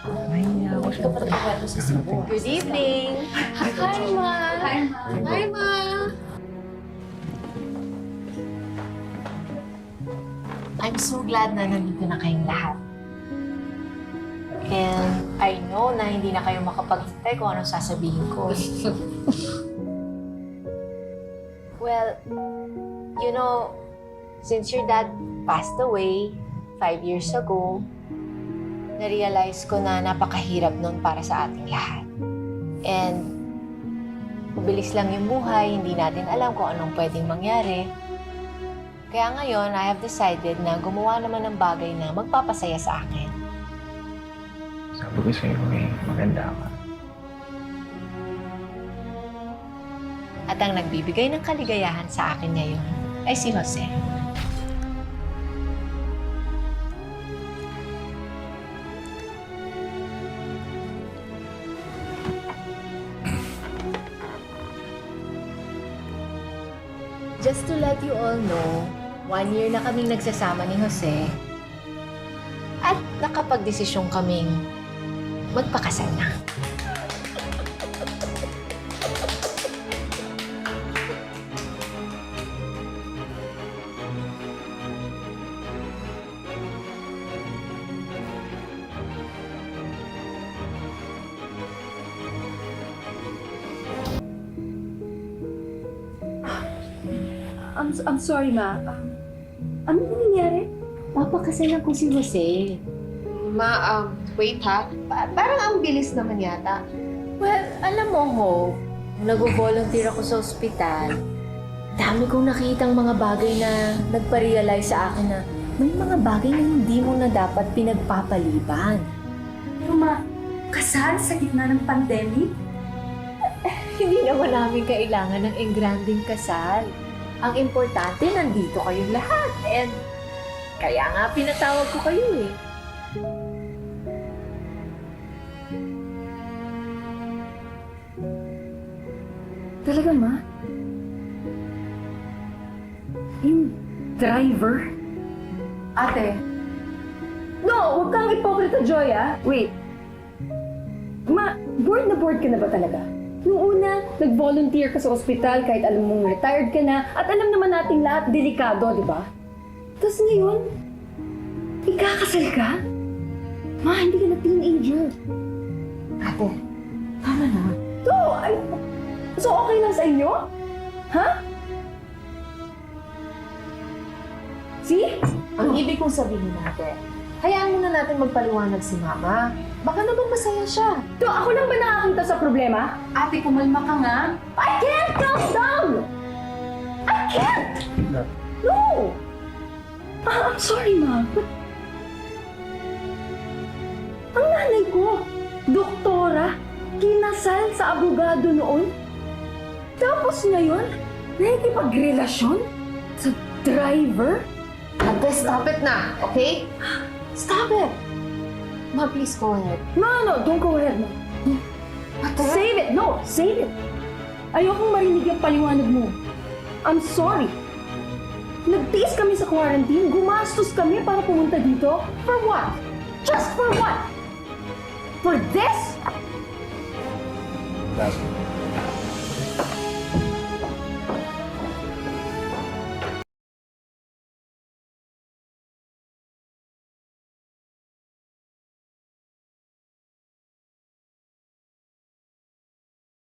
Nahihiya ako siya. Good evening! Hi, Ma! Hi, Ma! Hi, Ma! I'm so glad na nandito na kayong lahat. And I know na hindi na kayo makapaghintay kung anong sasabihin ko. well, you know, since your dad passed away five years ago, na-realize ko na napakahirap nun para sa ating lahat. And mabilis lang yung buhay, hindi natin alam kung anong pwedeng mangyari. Kaya ngayon, I have decided na gumawa naman ng bagay na magpapasaya sa akin. Sabi ko sa'yo eh, maganda ka. At ang nagbibigay ng kaligayahan sa akin ngayon ay si Jose. Just to let you all know, one year na kaming nagsasama ni Jose at nakapagdesisyon kaming magpakasal na. I'm, I'm sorry, ma. Um, ano nangyayari? Papakasal na po si Jose. Ma, um, wait ha. Pa- parang ang bilis naman yata. Well, alam mo, Hope, nag-volunteer ako sa ospital. Dami kong nakitang mga bagay na nagpa-realize sa akin na may mga bagay na hindi mo na dapat pinagpapaliban. Pero ma, kasal sa gitna ng pandemic? Hindi naman namin kailangan ng engranding kasal. Ang importante, nandito kayong lahat. And kaya nga pinatawag ko kayo eh. Talaga, ma? Yung driver? Ate. No, huwag kang ipokrita, Joy, ah. Wait. Ma, bored na bored ka na ba talaga? Noong una, nag-volunteer ka sa ospital kahit alam mong retired ka na at alam naman nating lahat delikado, di ba? Tapos ngayon, ikakasal ka? Ma, hindi ka na teenager. Ate, tama na. To, ay, so okay lang sa inyo? Ha? See? Ang ibig kong sabihin natin, hayaan muna natin magpaliwanag si Mama. Baka naman masaya siya. To, ako lang ba nakakunta sa problema? Ate, kumalma ka nga. I can't calm down! I can't! No! Ah, I'm sorry, ma. But... Ang nanay ko, doktora, kinasal sa abogado noon. Tapos ngayon, nakikipagrelasyon sa driver? Ate, stop it na, okay? Stop it! Ma, please go ahead. No, no, don't go ahead, ma. Ate? Save it! No, save it! Ayokong marinig yung paliwanag mo. I'm sorry. Nagtiis kami sa quarantine, gumastos kami para pumunta dito. For what? Just for what? For this? Last